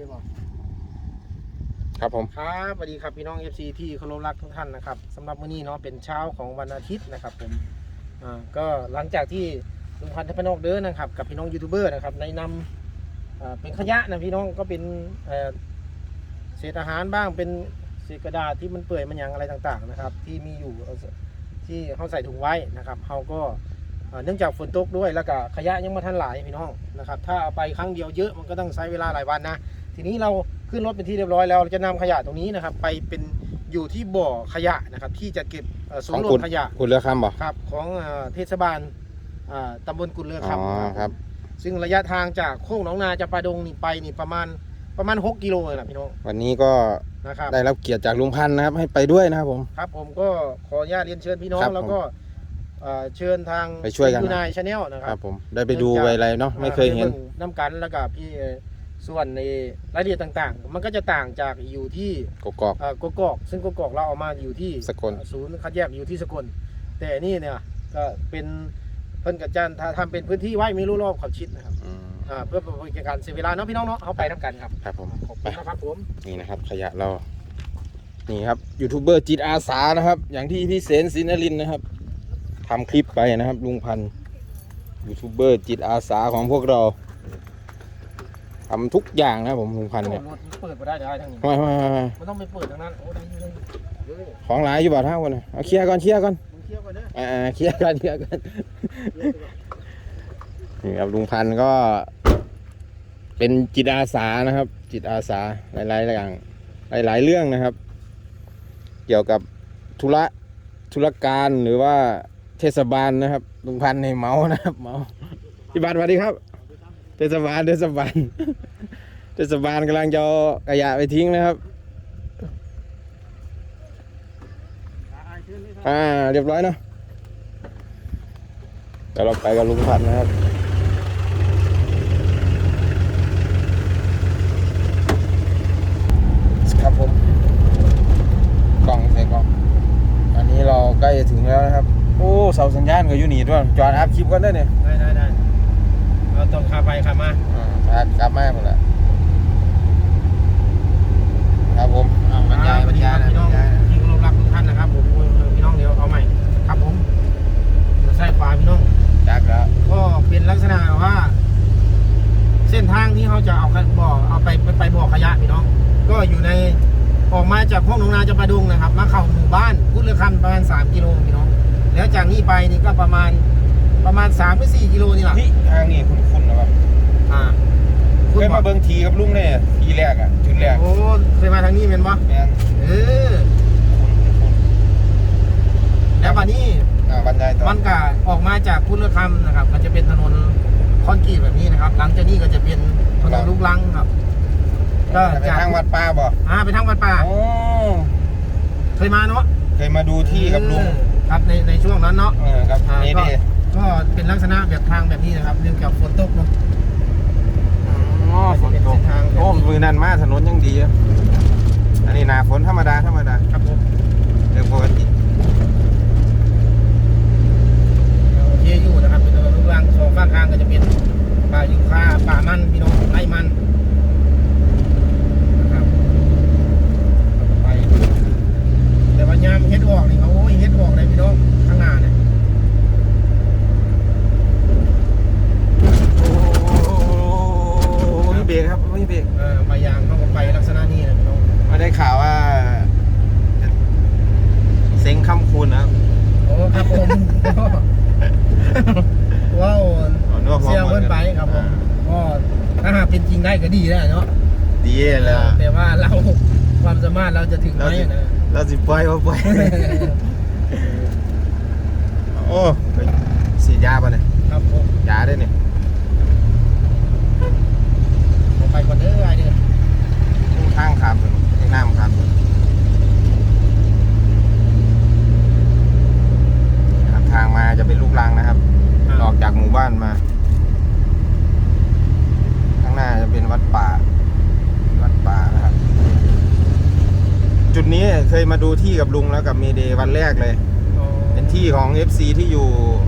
เคบอกครับผมครับสวัสดีครับพี่น้อง FC ที่เคารพรักทุกท่านนะครับสำหรับมื้อนี้เนาะเป็นเช้าของวันอาทิตย์นะครับผมอ่าก็หลังจากที่ลุงพันธ์ทพนกเดินนะครับกับพี่น้องยูทูบเบอร์นะครับในนำอ่าเป็นขยะนะพี่น้องก็เป็นเอ่อเศษอาหารบ้างเป็นเศษกระดาษที่มันเปื่อยมันหยังอะไรต่างๆนะครับที่มีอยู่เอาที่เขาใส่ถุงไว้นะครับเขาก็อ่าเนื่องจากฝนตกด้วยแล้วก็ขยะยังมาทันหลายพี่น้องนะครับถ้าเอาไปครั้งเดียวเยอะมันก็ต้องใช้เวลาหลายวันนะ ทีนี้เราขึ้นรถเป็นที่เรียบร้อยแล้วเราจะนำขยะตรงนี้นะครับ ไปเป็นอยู่ที่บ่อขยะนะครับ ที่จะเก็บเอ่อศูนย์รวคุมณขยะคุณเลือกคำบ่ครับ ของเอ่อเทศบาลอ่าตำบลกุลเลืออ๋อคำครับ ซึ่งระยะทางจากโค้งหนองนาจะปาดงนี่ไปนี่ประมาณประมาณ 6 กิโลเลยนะพี่น้องวันนี้ก็นะครับได้รับเกียรติจากลุงพันธ์นะครับ ให้ไปด้วยนะครับผมครับ ผมก็ขออนุญาตเรียนเชิญพี่น้องครับผมแล้วก็เอ่อเชิญทางไปช่วยกันนะยูนายชาแนลนะคครัรับบผมได้ไปดูไว้อะไรเนาะไม่เคยเห็นบิ่งน้ำกันแล้วก็พี่เอ่อ ส่วนในรายละเอียดต่างๆ มันก็จะต่างจากอยู่ที่กกอก เอ่อกกอก ซึ่งกกอกเราเอามาอยู่ที่สกล ศูนย์คัดแยกอยู่ที่สกล แต่นี่เนี่ยก็เป็นเพิ่นกับจันทำทำเป็นพื้นที่ไว้ไม่รู้รอบขอบชิดนะครับอืมอ่าเพื่อเป็นการเสียเวลาเนาะพี่น้องเนาะเขาไปทำกันครับครับผมขอบไป คุณนะครับผม นี่นะครับขยะเรา นี่ครับยูทูบเบอร์จิตอาสานะครับ อย่างที่พี่เสนศินรินทร์นะครับทำคลิปไปนะครับ ลุงพันธ์ยูทูบเบอร์จิตอาสาของพวกเรา ทำทุกอย่างนะครับผมลุงพันธ์เนี่ยรถเปิดมาได้ได้ทั้งนี้ไม่ไม่ไม่ไม่มันต้องไปเปิดทางนั้นโอ้ได้ได้ได้ของหลายอยู่บ่าท่าคนน่ะเอาเคลียร์ก่อนเคลียร์ก่อนมึงเที่ยวก่อนเด้ออ่าเคลียร์ก่อนเคลียร์ก่อนเที่ยวก่อนนี่ครับลุงพันธ์ก็ เป็นจิตอาสานะครับ จิตอาสาหลายๆอย่างหลาย ๆ เรื่องนะครับ เกี่ยวกับธุระธุรการหรือว่าเทศบาลนะครับลุงพันธ์ในเมานะครับ เมาพี่บัตรสวัสดีครับ เทศบาลเทศบาลเทศบาลกำลังจะขยะไปทิ้งนะครับ อ่า เรียบร้อยเนาะเดี๋ยวเราไปกับลุงพันนะครับครับผมกล่องใส่กล่องอันนี้เราใกล้จะถึงแล้วนะครับ โอ้เสาสัญญาณก็อยู่นี่ด้วยจอดอัพคลิปกันได้เนี่ย ได้ได้ได้เราต้องขับไปขับมาอ่าอัพกลับมาหมดแล้วครับผมอ่าบรรยายบรรยายนะพี่น้องบรรยายนะ ที่เคารพรักทุกท่านนะครับผมพี่น้องเดี๋ยวเอาใหม่ครับผมเดี๋ยวใส่ขวาพี่น้อง จักแล้วก็เป็นลักษณะว่า เส้นทางที่เขาจะเอาบ่อเอาไปไปไปบ่อขยะพี่น้อง ก็อยู่ในออกมาจากพวกหนองนาจะประดุงนะครับ มาเข้าหมู่บ้านพุทธเรือคำประมาณ 3 กิโลพี่น้อง แล้วจากนี้ไปนี่ก็ประมาณประมาณ3หรือ4กิโลนี่แหละที่ทางนี้คุ้นๆนะครับ อ่าเคยมาเบิ่งทีกับลุงเนี่ยทีแรกอะจุดแรกโอ้เคยมาทางนี้เป็นปะแม่นเออแล้วบัดนี้อ่าบรรยายต่อมันก็ออกมาจากพุทธเรือคำนะครับ ก็จะเป็นถนนคอนกรีตแบบนี้นะครับ หลังจากนี้ก็จะเป็นถนนลูกลังครับ ก็ไปจากทางวัดป่าบ่อ่าไปทางวัดป่าโอ้เคยมาเนาะเคยมาดูที่กับลุงเออครับในในช่วงนั้นเนาะเออครับอ่านี่ก็ดิก็เป็นลักษณะแบบทางแบบนี้นะครับเนื่องจากฝนตกเนาะอ๋อ ฝนตกเป็นเส้นทางโอ้มือนั่นมาถนนยังดีอะอันนี้หนาฝนธรรมดาธรรมดา ครับผมเรื่องปกติ โอเคอยู่นะครับ เป็นถนนลูกลังสองข้างทางก็จะเป็นป่ายูคาป่ามันพี่น้องไร่มันนะครับไปแต่ว่ายามเฮ็ดออกนี่เขาโอ้ยเฮ็ดออกเลยพี่น้องข้างหน้าเนี่ย โอ้มีเบรกครับมีเบรก เออใบยางเขาก็ไปลักษณะนี้นะพี่น้อง มาได้ข่าวว่าเซ็งคำคูณนะครับ โอ้ครับผม ว้าว อ๋อนึกว่าพร้อม เสียงเพิ่นไปครับผมก็ถ้าหากเป็นจริงได้ก็ดีแล้วเนาะดีเลยล่ะแต่ว่าเราความสามารถเราจะถึงไหมนะเราสิปล่อยว่าปล่อยโอ้ไปฉีดยาป่ะเนี่ยครับผมยาได้เนี่ยผมไปก่อนเด้อไอ้เด้อ ข้างขามถนนให้น้ำขามถนนครับทางมาจะเป็นลูกรังนะครับ ออกจากหมู่บ้านมา ข้างหน้าจะเป็นวัดป่า วัดป่านะครับ จุด นี้เคยมาดูที่กับลุงแล้วกับเมเดย์วันแรกเลย อ๋อเป็นที่ของ FC ที่อยู่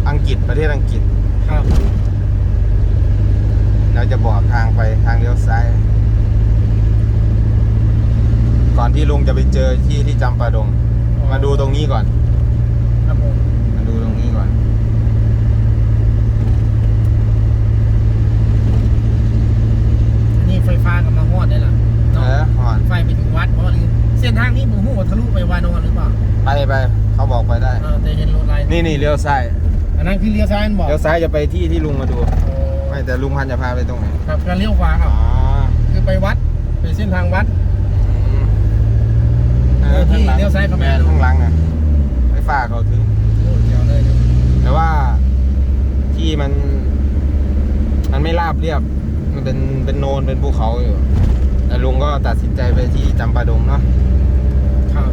อังกฤษประเทศอังกฤษ ครับเราจะบอกทางไปทางเลี้ยวซ้าย ก่อนที่ลุงจะไปเจอที่ที่จำปาดง มาดูตรงนี้ก่อน ครับผมมาดูตรงนี้ก่อนอันนี้ไฟฟ้ากำลังฮอดได้ล่ะ เอ เนาะ อหอน ไฟไปถึงวัดเพราะหรือเส้นทางนี้หมูหูว่าทะลุไปวานอนหรือเปล่า ไปไปเขาบอกไปได้เออแต่เห็นรถไลน์นี่นี่เลี้ยวซ้ายอันนั้นคือเลี้ยวซ้ายมันบอกเลี้ยวซ้ายจะไปที่ที่ลุงมาดู โอ้ไม่แต่ลุงพันธุ์จะพาไปตรงไหนครับการเลี้ยวขวาคอ๋รัอบคือไปวัดไปเส้นทางวัด อืมเออที่ข้างหลังเลี้ยวซ้ายเข้าไป แม่ข้างหลังน่ะไฟฟ้าเขาถึง โอ้เดี๋ยวเลยเนี่ยแต่ว่าที่มัน มันไม่ราบเรียบ มันเป็นเป็นโนนเป็นภูเขาอยู่ แต่ลุงก็ตัดสินใจไปที่จำปาดงเนาะ ครับ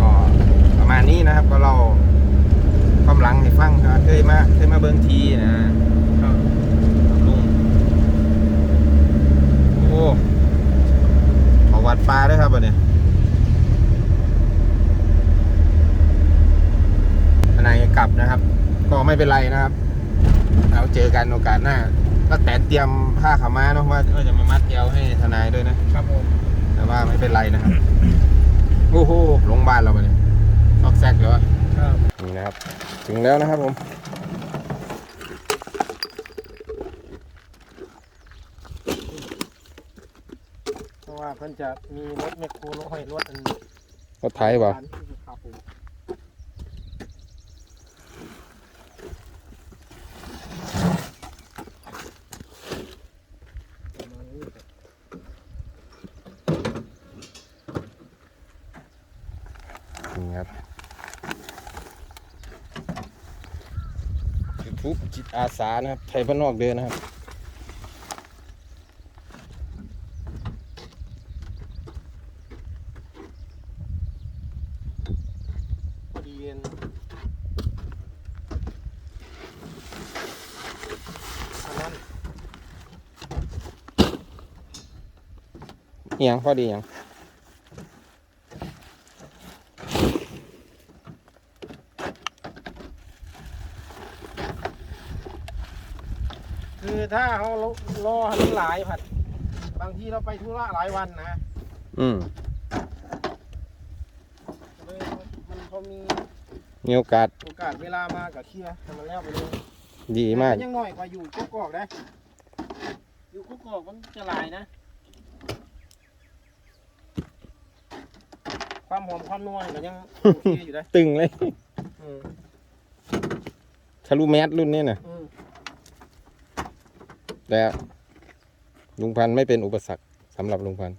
ก็ประ มาณนี้นะครับ ก็เราความหลังให้ฟังครับเคยมาเคยมาเบิ้งทีนะครับลุงโอ้ขอวัดปลาด้วยครับวันนี้ทนายกลับนะครับ ก็ไม่เป็นไรนะครับเราเจอกันโอกาสหน้าก็แต่เตรียมผ้าขาวม้าเนาะว่าว่าจะมามัดเอวให้ทนายด้วยนะครับผมแต่ว่าไม่เป็นไรนะครับโอ้โหลงบ้านเราไปเนี่ย ซอกแซกเลยวะครับนี่นะครับ ถึงแล้วนะครับผมเพราะว่าเพิ่นจะมีรถแมคโครรถห้อยรถอันรถไถเปล่าครับผมประมาณนี้ครับ นี่ครับยูทูบจิตอาสานะครับ ไทยบ้านนอกเดินนะครับ พอดีเย็นอันนั้นเอียงพอดีเอียง คือถ้าเขารอให้มันหลายผัด บางทีเราไปธุระหลายวันนะอืมเลยมันพอมีมีโอกาสโอกาสเวลามากับเคลียร์ให้มันแล้วไปเลยดีมากแต่ยังน้อยกว่าอยู่กุ๊กกอกนะอยู่กุ๊กกอกมันจะหลายนะ ความหอมความนัวนี่ก็ยังโอเคอยู่นะตึงเลยอืมทะลุแมสรุ่นนี้นะอืม แต่ลุงพันธุ์ไม่เป็นอุปสรรคสำหรับลุงพันธุ์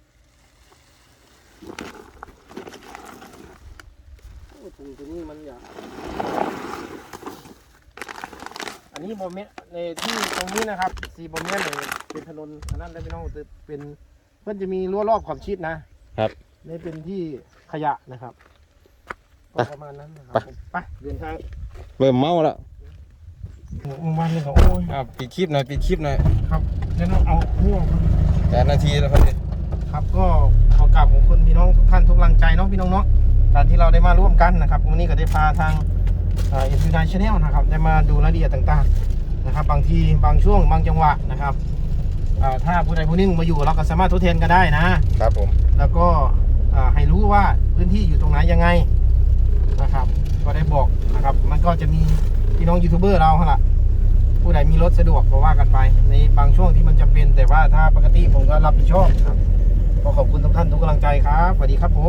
โอ้ถุงตัวนี้มันอยากอันนี้โมเมนในที่ตรงนี้นะครับสีโมเมนต์เนี่ยเป็นถนนอันนั้นได้พี่น้องแต่เป็นเพื่อนจะมีรั้วรอบขอบชิดนะครับนี่เป็นที่ขยะนะครับไปประมาณนั้นนะครับผมไปเดินทางเริ่มเมาแล้ว หมู่บ้านนี่เขาโอ้ยอะปิดคลิปหน่อยปิดคลิปหน่อยครับแล้วเราเอาหัวมันแปดนาทีแล้วพอดีครับก็ขอกราบของคุณพี่น้องทุกท่านทุกกำลังใจเนาะพี่น้องเนาะการที่เราได้มาร่วมกันนะครับวันนี้ก็ได้พาทางเอ็นยูไนชแนลนะครับได้มาดูรายละเอียดต่างๆนะครับ บางทีบางช่วงบางจังหวะนะครับอ่าถ้าผู้ใดผู้หนึ่งมาอยู่เราก็สามารถทดแทนกันได้นะครับผมแล้วก็อ่าให้รู้ว่าพื้นที่อยู่ตรงไหนยังไงนะครับ ก็ได้บอกนะครับ มันก็จะมีพี่น้ องยูทูบเบอร์เราฮะล่ะผู้ใดมีรถสะดวกก็ว่ากันไป ในบางช่วงที่มันจะเป็น แต่ว่าถ้าปกติผมก็รับผิดชอบครับขอขอบคุณทุกท่านทุกกำลังใจครับสวัสดีครับผม